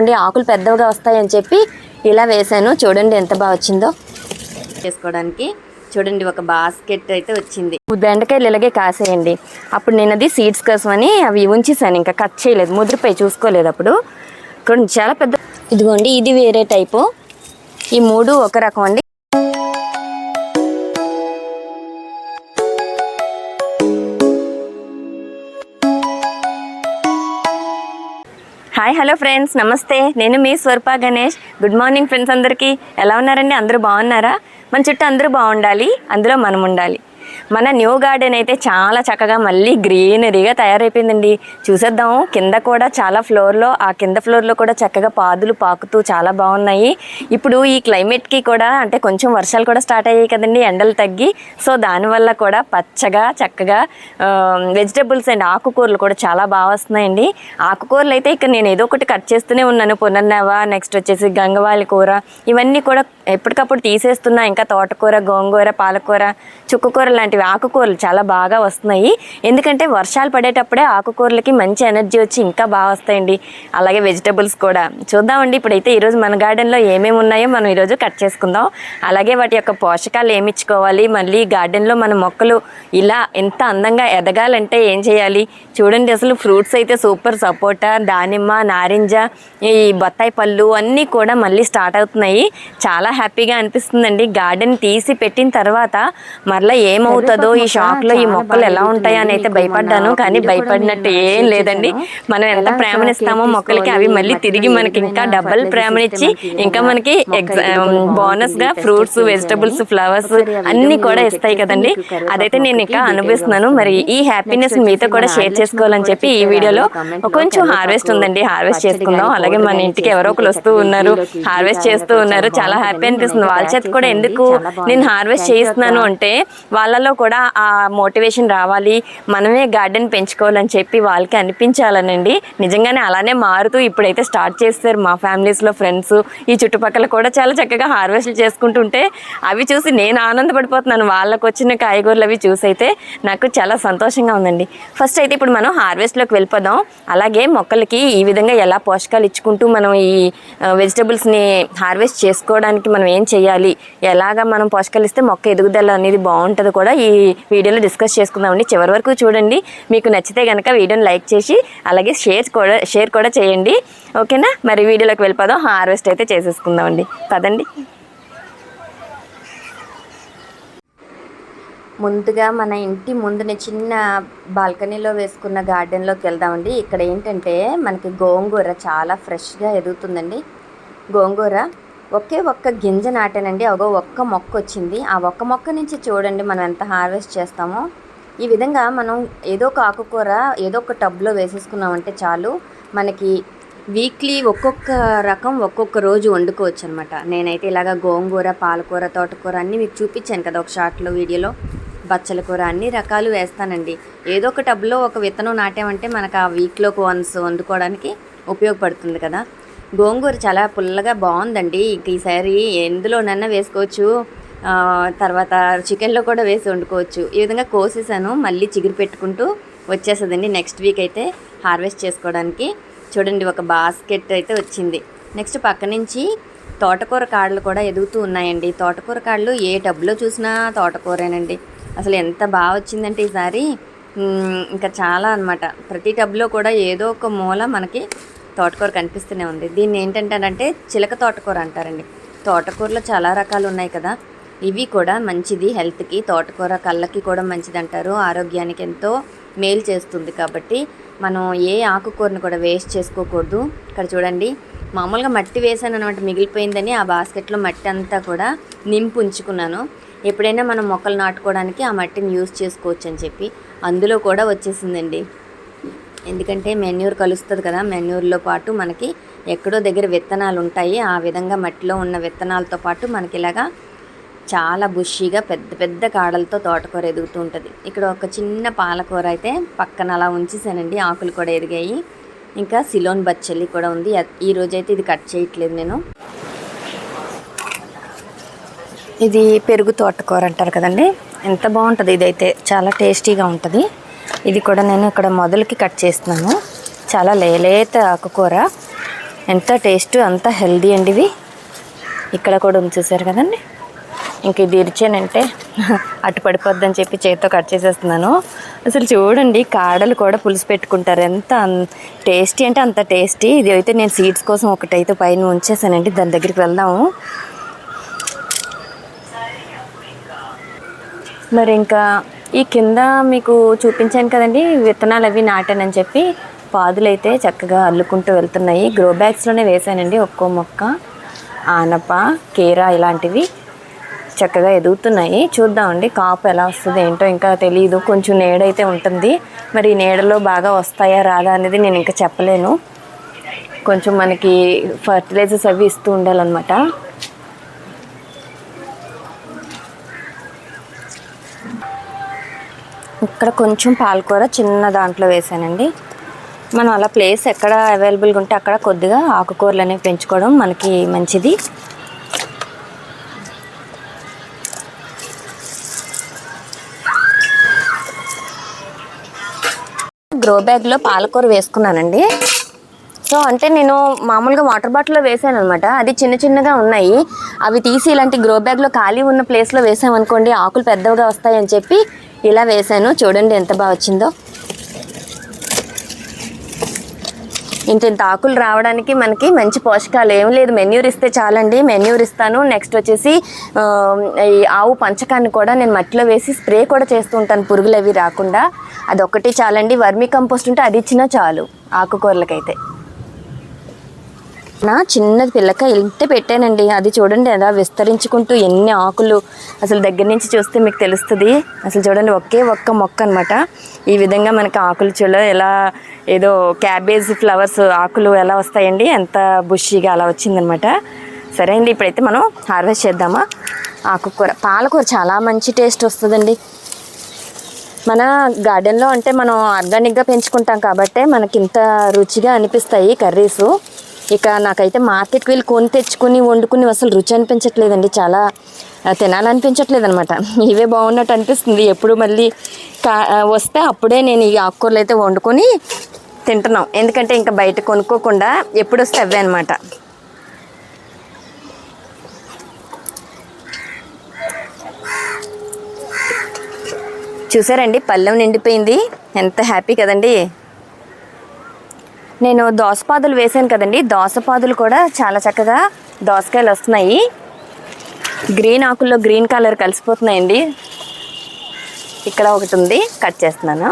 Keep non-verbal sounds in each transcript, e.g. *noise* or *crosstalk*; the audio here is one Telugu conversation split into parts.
అండి ఆకులు పెద్దవిగా వస్తాయని చెప్పి ఇలా వేసాను చూడండి ఎంత బాగా వచ్చిందో. చేసుకోవడానికి చూడండి ఒక బాస్కెట్ అయితే వచ్చింది. బెండకాయలు ఇలాగే కాసేయండి. అప్పుడు నేను అది సీడ్స్ కోసం అని అవి ఉంచేసాను ఇంకా కట్ చేయలేదు ముద్రపై చూసుకోలేదు అప్పుడు. చూడండి చాలా పెద్ద ఇదిగోండి ఇది వేరే టైపు. ఈ మూడు ఒక రకం అండి. హలో ఫ్రెండ్స్ నమస్తే. నేను మీ Swaroopa Ganesh. Good morning friends అందరికీ. ఎలా ఉన్నారండి? అందరూ బాగున్నారా? మన చుట్టూ అందరూ బాగుండాలి. అందులో మనం ఉండాలి. మన న్యూ గార్డెన్ అయితే చాలా చక్కగా మళ్ళీ గ్రీనరీగా తయారైపోయిందండి. చూసేద్దాం. కింద కూడా చాలా ఫ్లోర్లో ఆ కింద ఫ్లోర్లో కూడా చక్కగా పాదులు పాకుతూ చాలా బాగున్నాయి. ఇప్పుడు ఈ క్లైమేట్కి కూడా అంటే కొంచెం వర్షాలు కూడా స్టార్ట్ అయ్యాయి కదండి ఎండలు తగ్గి. సో దానివల్ల కూడా పచ్చగా చక్కగా వెజిటబుల్స్ అండ్ ఆకుకూరలు కూడా చాలా బాగా వస్తున్నాయండి. ఆకుకూరలు అయితే ఇక్కడ నేను ఏదో ఒకటి కట్ చేస్తూనే ఉన్నాను. పునర్నవ నెక్స్ట్ వచ్చేసి గంగవాలి కూర ఇవన్నీ కూడా ఎప్పటికప్పుడు తీసేస్తున్నా. ఇంకా తోటకూర గోంగూర పాలకూర చుక్కకూర లాంటివి ఆకుకూరలు చాలా బాగా వస్తున్నాయి. ఎందుకంటే వర్షాలు పడేటప్పుడే ఆకుకూరలకి మంచి ఎనర్జీ వచ్చి ఇంకా బాగా వస్తాయండి. అలాగే వెజిటబుల్స్ కూడా. చూద్దామండి ఇప్పుడైతే ఈరోజు మన గార్డెన్లో ఏమేమి ఉన్నాయో మనం ఈరోజు కట్ చేసుకుందాం. అలాగే వాటి యొక్క పోషకాలు ఏమిచ్చుకోవాలి మళ్ళీ గార్డెన్లో మన మొక్కలు ఇలా ఎంత అందంగా ఎదగాలంటే ఏం చేయాలి? చూడండి అసలు ఫ్రూట్స్ అయితే సూపర్. సపోటా దానిమ్మ నారింజ ఈ బత్తాయి పళ్ళు అన్నీ కూడా మళ్ళీ స్టార్ట్ అవుతున్నాయి. చాలా హ్యాపీగా అనిపిస్తుందండి. గార్డెన్ తీసి పెట్టిన తర్వాత మరలా ఏమవుతుందో ఈ షాప్లో ఈ మొక్కలు ఎలా ఉంటాయో అని అయితే భయపడ్డాను. కానీ భయపడినట్టు ఏం లేదండి. మనం ఎంత ప్రేమనిస్తామో మొక్కలకి అవి మళ్ళీ తిరిగి మనకి ఇంకా డబల్ ప్రేమనిచ్చి ఇంకా మనకి బోనస్గా ఫ్రూట్స్ వెజిటబుల్స్ ఫ్లవర్స్ అన్ని కూడా ఇస్తాయి కదండి. అదైతే నేను ఇంకా అనుభవిస్తున్నాను. మరి ఈ హ్యాపీనెస్ మీతో కూడా షేర్ చేసుకోవాలని చెప్పి ఈ వీడియోలో కొంచెం హార్వెస్ట్ ఉందండి. హార్వెస్ట్ చేసుకుందాం. అలాగే మన ఇంటికి ఎవరో ఒకరు వస్తూ ఉన్నారు. హార్వెస్ట్ చేస్తూ ఉన్నారు చాలా హ్యాపీ అనిపిస్తుంది. వాళ్ళ చేత కూడా ఎందుకు నేను హార్వెస్ట్ చేస్తున్నాను అంటే వాళ్ళలో కూడా ఆ మోటివేషన్ రావాలి. మనమే గార్డెన్ పెంచుకోవాలని చెప్పి వాళ్ళకి అనిపించాలనండి. నిజంగానే అలానే మారుతూ ఇప్పుడైతే స్టార్ట్ చేస్తారు మా ఫ్యామిలీస్లో ఫ్రెండ్స్ ఈ చుట్టుపక్కల కూడా చాలా చక్కగా హార్వెస్ట్ చేసుకుంటుంటే అవి చూసి నేను ఆనందపడిపోతున్నాను. వాళ్ళకు వచ్చిన కాయగూరలు అవి చూసి అయితే నాకు చాలా సంతోషంగా ఉందండి. ఫస్ట్ అయితే ఇప్పుడు మనం హార్వెస్ట్లోకి వెళ్ళిపోదాం. అలాగే మొక్కలకి ఈ విధంగా ఎలా పోషకాలు ఇచ్చుకుంటూ మనం ఈ వెజిటబుల్స్ని హార్వెస్ట్ చేసుకోవడానికి మనం ఏం చేయాలి ఎలాగ మనం పోషకాలు ఇస్తే మొక్క ఎదుగుదల అనేది బాగుంటుంది కూడా ఈ వీడియోలో డిస్కస్ చేసుకుందామండి చివరి వరకు చూడండి. మీకు నచ్చితే కనుక వీడియోని లైక్ చేసి అలాగే షేర్ కూడా షేర్ కూడా చేయండి. ఓకేనా? మరి వీడియోలోకి వెళ్ళిపోదాం. హార్వెస్ట్ అయితే చేసేసుకుందామండి పదండి. ముందుగా మన ఇంటి ముందున చిన్న బాల్కనీలో వేసుకున్న గార్డెన్లోకి వెళ్దామండి ఇక్కడ ఏంటంటే మనకి గోంగూర చాలా ఫ్రెష్గా ఎదుగుతుందండి. గోంగూర ఒకే ఒక్క గింజ నాటానండి. అగో ఒక్క మొక్క వచ్చింది. ఆ ఒక్క మొక్క నుంచి చూడండి మనం ఎంత హార్వెస్ట్ చేస్తామో. ఈ విధంగా మనం ఏదో ఒక ఆకుకూర ఏదో ఒక టబ్లో వేసేసుకున్నామంటే చాలు. మనకి వీక్లీ ఒక్కొక్క రకం ఒక్కొక్క రోజు వండుకోవచ్చు అనమాట నేనైతే ఇలాగ గోంగూర పాలకూర తోటకూర అన్నీ మీకు చూపించాను కదా ఒక షార్ట్లో వీడియోలో. బచ్చల కూర అన్ని రకాలు వేస్తానండి. ఏదో ఒక టబ్లో ఒక విత్తనం నాటామంటే మనకు ఆ వీక్లోకి వన్స్ వండుకోవడానికి ఉపయోగపడుతుంది కదా. గోంగూర చాలా పుల్లగా బాగుందండి. ఈసారి ఎందులోనన్నా వేసుకోవచ్చు. తర్వాత చికెన్లో కూడా వేసి వండుకోవచ్చు. ఈ విధంగా కోసేసాను. మళ్ళీ చిగురు పెట్టుకుంటూ వచ్చేస్తుందండి నెక్స్ట్ వీక్ అయితే హార్వెస్ట్ చేసుకోవడానికి. చూడండి ఒక బాస్కెట్ అయితే వచ్చింది. నెక్స్ట్ పక్క నుంచి తోటకూర కాడలు కూడా ఎదుగుతూ ఉన్నాయండి. తోటకూర కాడలు ఏ టబ్లో చూసినా తోటకూరేనండి. అసలు ఎంత బాగా వచ్చిందంటే ఈసారి ఇంకా చాలా అన్నమాట. ప్రతి టబ్లో కూడా ఏదో ఒక మూల మనకి తోటకూర కనిపిస్తూనే ఉంది. దీన్ని ఏంటంటారంటే చిలక తోటకూర అంటారండి. తోటకూరలో చాలా రకాలు ఉన్నాయి కదా. ఇవి కూడా మంచిది హెల్త్కి తోటకూర కళ్ళకి కూడా మంచిది అంటారు ఆరోగ్యానికి ఎంతో మేలు చేస్తుంది కాబట్టి మనం ఏ ఆకుకూరను కూడా వేస్ట్ చేసుకోకూడదు. ఇక్కడ చూడండి మామూలుగా మట్టి వేసాను అనమాట మిగిలిపోయిందని ఆ బాస్కెట్లో మట్టి అంతా కూడా నింపు ఉంచుకున్నాను. ఎప్పుడైనా మనం మొక్కలు నాటుకోవడానికి ఆ మట్టిని యూజ్ చేసుకోవచ్చు అని చెప్పి అందులో కూడా వచ్చేసిందండి. ఎందుకంటే మెన్యూర్ కలుస్తుంది కదా మెన్యూర్లో పాటు మనకి ఎక్కడో దగ్గర విత్తనాలు ఉంటాయి ఆ విధంగా మట్టిలో ఉన్న విత్తనాలతో పాటు మనకి ఇలాగా చాలా బుషీగా పెద్ద పెద్ద కాడలతో తోటకూర ఎదుగుతూ ఉంటుంది. ఇక్కడ ఒక చిన్న పాలకూర అయితే పక్కన అలా ఉంచేసానండి ఆకులు కూడా ఎదిగాయి. ఇంకా సిలోన్ బచ్చలి కూడా ఉంది. ఈ రోజైతే ఇది కట్ చేయట్లేదు నేను. ఇది పెరుగు తోటకూర అంటారు కదండి ఎంత బాగుంటుంది ఇదైతే చాలా టేస్టీగా ఉంటుంది. ఇది కూడా నేను ఇక్కడ మొదలకి కట్ చేస్తున్నాను. చాలా లేలేత ఆకుకూర. ఎంత టేస్ట్ అంత హెల్దీ అండి ఇవి ఇక్కడ కూడా ఉంచేసారు కదండి? ఇంక ఇది ఇరిచానంటే *laughs* అటు పడిపోద్దని చెప్పి చేతితో కట్ చేసేస్తున్నాను. అసలు చూడండి కాడలు కూడా పులుసు పెట్టుకుంటారు. ఎంత టేస్టీ అంటే అంత టేస్టీ. ఇది అయితే నేను సీడ్స్ కోసం ఒకటైతే పైన ఉంచేసానండి. దాని దగ్గరికి వెళ్దాము. మరి ఇంకా ఈ కింద మీకు చూపించాను కదండి విత్తనాలు అవి నాటానని చెప్పి పాదులైతే చక్కగా అల్లుకుంటూ వెళ్తున్నాయి. గ్రో బ్యాగ్స్లోనే వేసానండి ఒక్కో మొక్క. ఆనప కీరా ఇలాంటివి చక్కగా ఎదుగుతున్నాయి. చూద్దామండి కాపు ఎలా వస్తుంది ఏంటో ఇంకా తెలియదు కొంచెం నీడైతే ఉంటుంది. మరి ఈ నీడలో బాగా వస్తాయా రాదా అనేది నేను ఇంకా చెప్పలేను. కొంచెం మనకి ఫర్టిలైజర్స్ అవి ఇస్తూ ఉండాలన్నమాట. ఇక్కడ కొంచెం పాలకూర చిన్న దాంట్లో వేసానండి. మనం అలా ప్లేస్ ఎక్కడ అవైలబుల్గా ఉంటే అక్కడ కొద్దిగా ఆకుకూరలు అనేవి పెంచుకోవడం మనకి మంచిది. గ్రో బ్యాగ్లో పాలకూర వేసుకున్నానండి. సో అంటే నేను మామూలుగా వాటర్ బాటిల్లో వేసాను అనమాట అది చిన్న చిన్నగా ఉన్నాయి. అవి తీసి ఇలాంటి గ్రో బ్యాగ్లో ఖాళీ ఉన్న ప్లేస్లో వేసామనుకోండి ఆకులు పెద్దవిగా వస్తాయని చెప్పి ఇలా వేసాను. చూడండి ఎంత బాగా వచ్చిందో. ఇంత ఇంత ఆకులు రావడానికి మనకి మంచి పోషకాలు ఏం లేదు. మెన్యూర్ ఇస్తే చాలండి. మెన్యూర్ ఇస్తాను. నెక్స్ట్ వచ్చేసి ఈ ఆవు పంచకాన్ని కూడా నేను మట్టిలో వేసి స్ప్రే కూడా చేస్తూ ఉంటాను. పురుగులు అవి రాకుండా. అదొకటి చాలండి. వర్మీ కంపోస్ట్ ఉంటే అది ఇచ్చినా చాలు. ఆకుకూరలకైతే. నా చిన్న పిల్లకాయ ఇంత పెట్టానండి. అది చూడండి ఎలా విస్తరించుకుంటూ ఎన్ని ఆకులు అసలు దగ్గర నుంచి చూస్తే మీకు తెలుస్తుంది. అసలు చూడండి ఒకే ఒక్క మొక్క అనమాట ఈ విధంగా మనకి ఆకులు చూడ ఎలా ఏదో క్యాబేజ్ ఫ్లవర్స్ ఆకులు ఎలా వస్తాయండి ఎంత బుషీగా అలా వచ్చిందనమాట సరే అండి ఇప్పుడైతే మనం హార్వెస్ట్ చేద్దామా? ఆకుకూర పాలకూర చాలా మంచి టేస్ట్ వస్తుందండి. మన గార్డెన్లో అంటే మనం ఆర్గానిక్గా పెంచుకుంటాం కాబట్టి మనకి ఇంత రుచిగా అనిపిస్తాయి కర్రీస్. ఇక నాకైతే మార్కెట్కి వెళ్ళి కొని తెచ్చుకుని వండుకుని అసలు రుచి అనిపించట్లేదండి. చాలా తినాలనిపించట్లేదు అనమాట *laughs* ఇవే బాగున్నట్టు అనిపిస్తుంది. ఎప్పుడు మళ్ళీ కా వస్తే అప్పుడే నేను ఈ ఆకుకూరలు అయితే వండుకొని తింటున్నాం. ఎందుకంటే ఇంకా బయట కొనుక్కోకుండా ఎప్పుడు వస్తే అవే అనమాట చూసారండి? పళ్ళెం నిండిపోయింది. ఎంత హ్యాపీ కదండి. నేను దోసపాదులు వేసాను కదండి. దోసపాదులు కూడా చాలా చక్కగా దోసకాయలు వస్తున్నాయి. గ్రీన్ ఆకుల్లో గ్రీన్ కలర్ కలిసిపోతున్నాయండి. ఇక్కడ ఒకటి ఉంది. కట్ చేస్తున్నాను.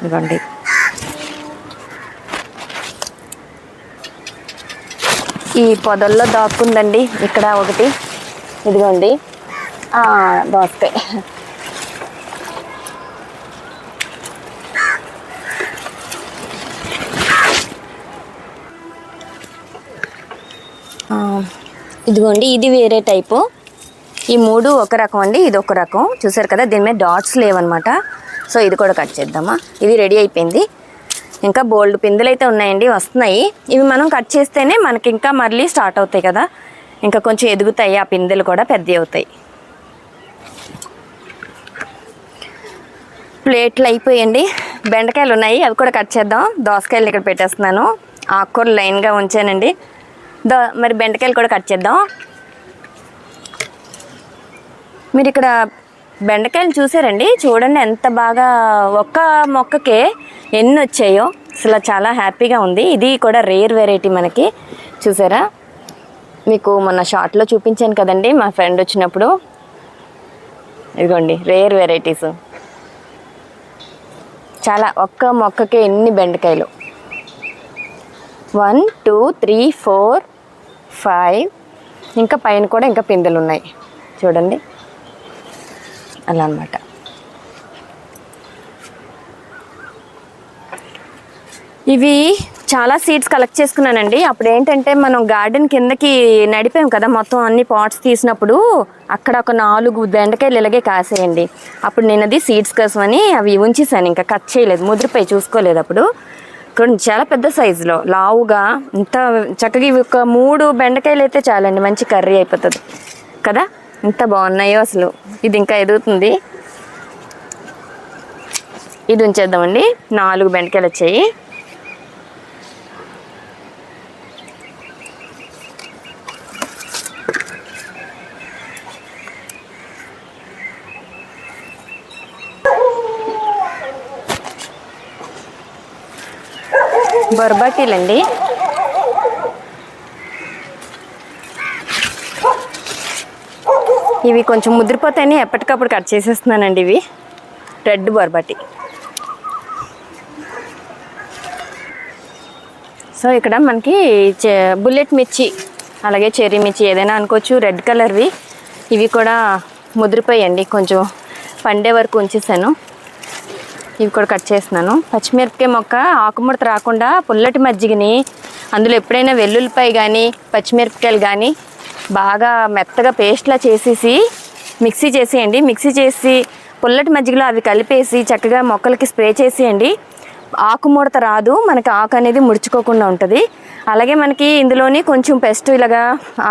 ఇదిగోండి. ఈ పొదల్లో దాక్కుందండి. ఇక్కడ ఒకటి. ఇదిగోండి. దోసకాయ. ఇదిగోండి ఇది వేరే టైపు. ఈ మూడు ఒక రకం అండి ఇది ఒక రకం. చూసారు కదా దీని మీద డాట్స్ లేవన్నమాట. సో ఇది కూడా కట్ చేద్దామా? ఇది రెడీ అయిపోయింది. ఇంకా బోల్డ్ పిందులు అయితే ఉన్నాయండి వస్తున్నాయి. ఇవి మనం కట్ చేస్తేనే మనకి ఇంకా మళ్ళీ స్టార్ట్ అవుతాయి కదా. ఇంకా కొంచెం ఎదుగుతాయి ఆ పిందెలు కూడా పెద్దవి అవుతాయి. ప్లేట్లు అయిపోయండి. బెండకాయలు ఉన్నాయి అవి కూడా కట్ చేద్దాం. దోసకాయలు ఇక్కడ పెట్టేస్తున్నాను. ఆకుకూరలు లైన్గా ఉంచానండి. దో మరి బెండకాయలు కూడా కట్ చేద్దాం. మీరు ఇక్కడ బెండకాయలు చూసారండి? చూడండి ఎంత బాగా ఒక్క మొక్కకే ఎన్ని వచ్చాయో. అసలు చాలా హ్యాపీగా ఉంది. ఇది కూడా రేర్ వెరైటీ మనకి. చూసారా? మీకు మొన్న షార్ట్లో చూపించాను కదండి మా ఫ్రెండ్ వచ్చినప్పుడు. ఇదిగోండి రేర్ వెరైటీస్. చాలా ఒక్క మొక్కకే ఎన్ని బెండకాయలు? One two three four five. ఇంకా పైన కూడా ఇంకా పిందెలు ఉన్నాయి. చూడండి. అలా అనమాట ఇవి చాలా సీడ్స్ కలెక్ట్ చేసుకున్నానండి. అప్పుడు ఏంటంటే మనం గార్డెన్ కిందకి నడిపాం కదా మొత్తం అన్ని పాట్స్ తీసినప్పుడు అక్కడ ఒక నాలుగు బెండకాయలు ఇలాగే కాసేయండి. అప్పుడు నేను అది సీడ్స్ కోసమని అవి ఉంచేసాను. ఇంకా కట్ చేయలేదు. ముద్రపై చూసుకోలేదు అప్పుడు. చాలా పెద్ద సైజులో. లావుగా ఇంత చక్కగా ఇవి ఒక మూడు బెండకాయలు అయితే చాలండి మంచి కర్రీ అయిపోతుంది. కదా? ఇంత బాగున్నాయో అసలు. ఇది ఇంకా ఎదుగుతుంది. ఇది ఉంచేద్దామండి. నాలుగు బెండకాయలు వచ్చాయి బొరబాటీలండి ఇవి కొంచెం ముదిరిపోతాయని ఎప్పటికప్పుడు కట్ చేసేస్తున్నానండి ఇవి. రెడ్ బొరబాటి సో ఇక్కడ మనకి బుల్లెట్ మిర్చి అలాగే చెర్రీ మిర్చి ఏదైనా అనుకోవచ్చు రెడ్ కలర్వి. ఇవి కూడా ముదిరిపోయండి కొంచెం పండే వరకు ఉంచేసాను. ఇవి కూడా కట్ చేస్తున్నాను. పచ్చిమిరపకాయ మొక్క ఆకుముడత రాకుండా పుల్లటి మజ్జిగని అందులో ఎప్పుడైనా వెల్లుల్లిపాయ కానీ పచ్చిమిరపకాయలు కానీ బాగా మెత్తగా పేస్ట్లా చేసేసి మిక్సీ చేసేయండి. మిక్సీ చేసి పుల్లటి మజ్జిగలో అవి కలిపేసి చక్కగా మొక్కలకి స్ప్రే చేసేయండి. ఆకుముడత రాదు మనకి ఆకు అనేది ముడుచుకోకుండా ఉంటుంది. అలాగే మనకి ఇందులోని కొంచెం పెస్ట్ ఇలాగా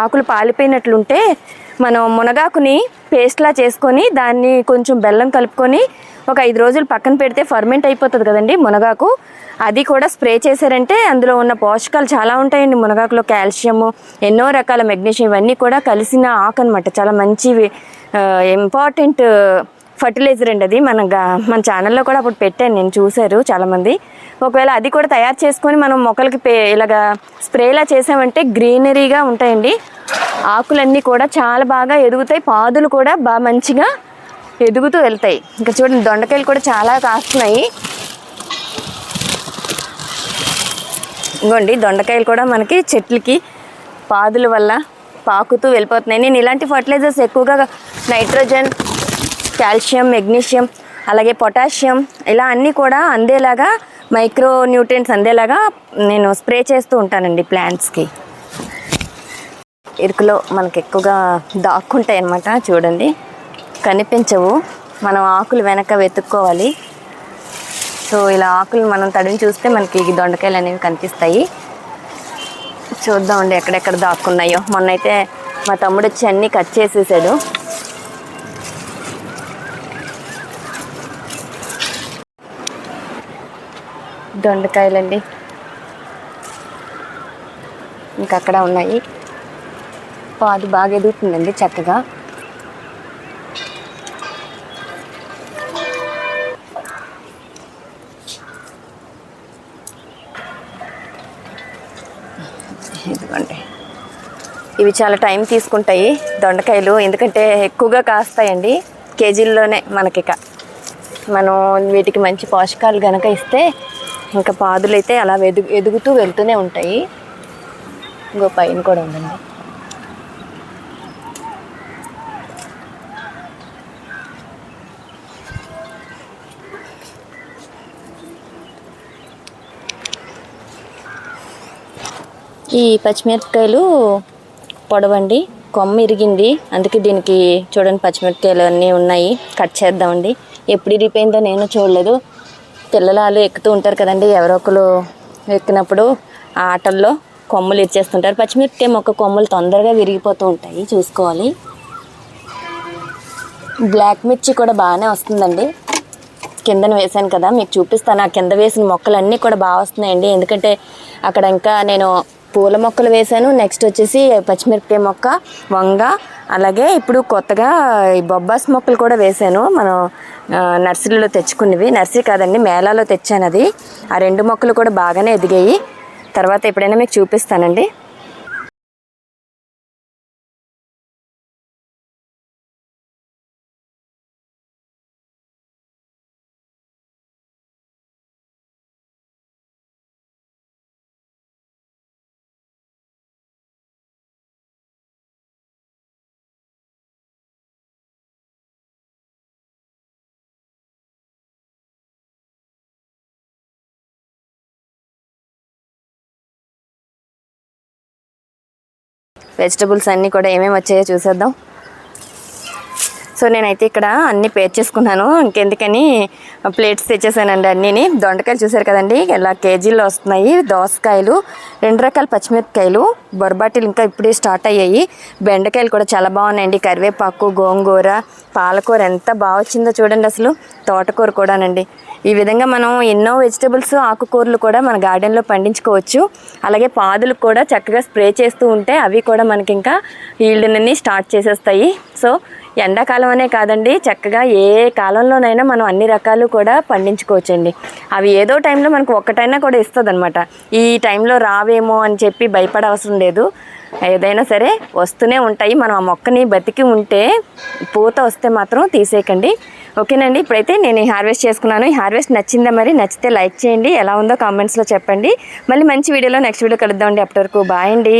ఆకులు పాలిపోయినట్లుంటే మనం మునగాకుని పేస్ట్లా చేసుకొని దాన్ని కొంచెం బెల్లం కలుపుకొని ఒక ఐదు రోజులు పక్కన పెడితే ఫర్మెంట్ అయిపోతుంది కదండి మునగాకు. అది కూడా స్ప్రే చేశారంటే అందులో ఉన్న పోషకాలు చాలా ఉంటాయండి మునగాకులో కాల్షియము ఎన్నో రకాల మెగ్నీషియం ఇవన్నీ కూడా కలిసిన ఆకు అనమాట చాలా మంచి ఇంపార్టెంట్ ఫర్టిలైజర్ అండి అది. మన గా- మన ఛానల్లో కూడా అప్పుడు పెట్టాను నేను చూశారు చాలామంది. ఒకవేళ అది కూడా తయారు చేసుకొని మనం మొక్కలకి పే ఇలాగా స్ప్రేలా చేసామంటే గ్రీనరీగా ఉంటాయండి. ఆకులన్నీ కూడా చాలా బాగా ఎదుగుతాయి పాదులు కూడా బాగా మంచిగా ఎదుగుతూ వెళ్తాయి. ఇంకా చూడండి దొండకాయలు కూడా చాలా కాస్తున్నాయి. ఇంకోండి దొండకాయలు కూడా మనకి చెట్లకి పాదుల వల్ల పాకుతూ వెళ్ళిపోతున్నాయి. నేను ఇలాంటి ఫర్టిలైజర్స్ ఎక్కువగా నైట్రోజన్ కాల్షియం మెగ్నీషియం అలాగే పొటాషియం ఇలా అన్నీ కూడా అందేలాగా మైక్రో న్యూట్రియంట్స్ అందేలాగా నేను స్ప్రే చేస్తూ ఉంటానండి ప్లాంట్స్కి. ఇరుకులో మనకి ఎక్కువగా దాక్కుంటాయి అన్నమాట చూడండి. కనిపించవు. మనం ఆకులు వెనక వెతుక్కోవాలి. సో ఇలా ఆకులు మనం తడిని చూస్తే మనకి దొండకాయలు అనేవి కనిపిస్తాయి. చూద్దామండి ఎక్కడెక్కడ దాక్కున్నాయో. మొన్నైతే మా తమ్ముడు వచ్చి అన్నీ కట్ చేసేసాడు. దొండకాయలండి. ఇంకా అక్కడ ఉన్నాయి. పాదు బాగా ఎదుగుతుందండి చక్కగా. ఇదిగోండి. ఇవి చాలా టైం తీసుకుంటాయి దొండకాయలు ఎందుకంటే ఎక్కువగా కాస్తాయండి. కేజీల్లోనే మనకిక. మనం వీటికి మంచి పోషకాలు గనక ఇస్తే ఇంకా పాదులు అయితే అలా ఎదుగు ఎదుగుతూ వెళ్తూనే ఉంటాయి. ఇంకో పైన కూడా ఉందండి. ఈ పచ్చిమిరపకాయలు పొడవండి కొమ్మ ఇరిగింది. అందుకే దీనికి చూడండి పచ్చిమిరపకాయలు అన్నీ ఉన్నాయి. కట్ చేద్దామండి. ఎప్పుడు ఇరిగిపోయిందో నేను చూడలేదు. పిల్లలు ఎక్కుతూ ఉంటారు కదండి ఎవరో ఒకరు ఎక్కినప్పుడు ఆ ఆటల్లో కొమ్మలు ఇచ్చేస్తుంటారు పచ్చిమిరపకాయ మొక్క కొమ్మలు తొందరగా విరిగిపోతూ ఉంటాయి చూసుకోవాలి. బ్లాక్ మిర్చి కూడా బాగానే వస్తుందండి. కిందన వేసాను కదా మీకు చూపిస్తాను. ఆ కింద వేసిన మొక్కలన్నీ కూడా బాగా వస్తున్నాయండి. ఎందుకంటే అక్కడ ఇంకా నేను పూల మొక్కలు వేశాను. నెక్స్ట్ వచ్చేసి పచ్చిమిరపకాయ మొక్క వంగ అలాగే ఇప్పుడు కొత్తగా ఈ బొబ్బాస్ మొక్కలు కూడా వేశాను. మనం నర్సరీలో తెచ్చుకున్నవి. నర్సరీ కాదండి మేళాలో తెచ్చాను అది ఆ రెండు మొక్కలు కూడా బాగానే ఎదిగాయి. తర్వాత ఎప్పుడైనా మీకు చూపిస్తానండి. వెజిటబుల్స్ అన్నీ కూడా ఏమేమి వచ్చాయో చూసేద్దాం. సో నేనైతే ఇక్కడ అన్ని పేర్ చేసుకున్నాను. ఇంకెందుకని ప్లేట్స్ తెచ్చేసానండి అన్నీని. దొండకాయలు చూసారు కదండి? ఇలా కేజీల్లో వస్తున్నాయి. దోసకాయలు రెండు రకాల పచ్చిమిరపకాయలు బొరబాటీలు ఇంకా ఇప్పుడే స్టార్ట్ అయ్యాయి. బెండకాయలు కూడా చాలా బాగున్నాయండి. కరివేపాకు గోంగూర పాలకూర ఎంత బాగా వచ్చిందో చూడండి అసలు. తోటకూర కూడానండి. ఈ విధంగా మనం ఎన్నో వెజిటబుల్స్ ఆకుకూరలు కూడా మన గార్డెన్లో పండించుకోవచ్చు. అలాగే పాదులకు కూడా చక్కగా స్ప్రే చేస్తూ ఉంటే అవి కూడా మనకి ఇంకా ఈల్డ్ని స్టార్ట్ చేసేస్తాయి. సో ఎండాకాలం అనే కాదండి చక్కగా ఏ కాలంలోనైనా మనం అన్ని రకాలు కూడా పండించుకోవచ్చండి. అవి ఏదో టైంలో మనకు ఒక్కటైనా కూడా ఇస్తుంది అనమాట ఈ టైంలో రావేమో అని చెప్పి భయపడవసరం లేదు. ఏదైనా సరే వస్తూనే ఉంటాయి. మనం ఆ మొక్కని బతికి ఉంటే పూత వస్తే మాత్రం తీసేయకండి. ఓకేనండి ఇప్పుడైతే నేను ఈ హార్వెస్ట్ చేసుకున్నాను. ఈ హార్వెస్ట్ నచ్చిందా మరి? నచ్చితే లైక్ చేయండి. ఎలా ఉందో కామెంట్స్లో చెప్పండి. మళ్ళీ మంచి వీడియోలో నెక్స్ట్ వీడియో కలుద్దామండి. అప్పటి వరకు బాయ్ అండి.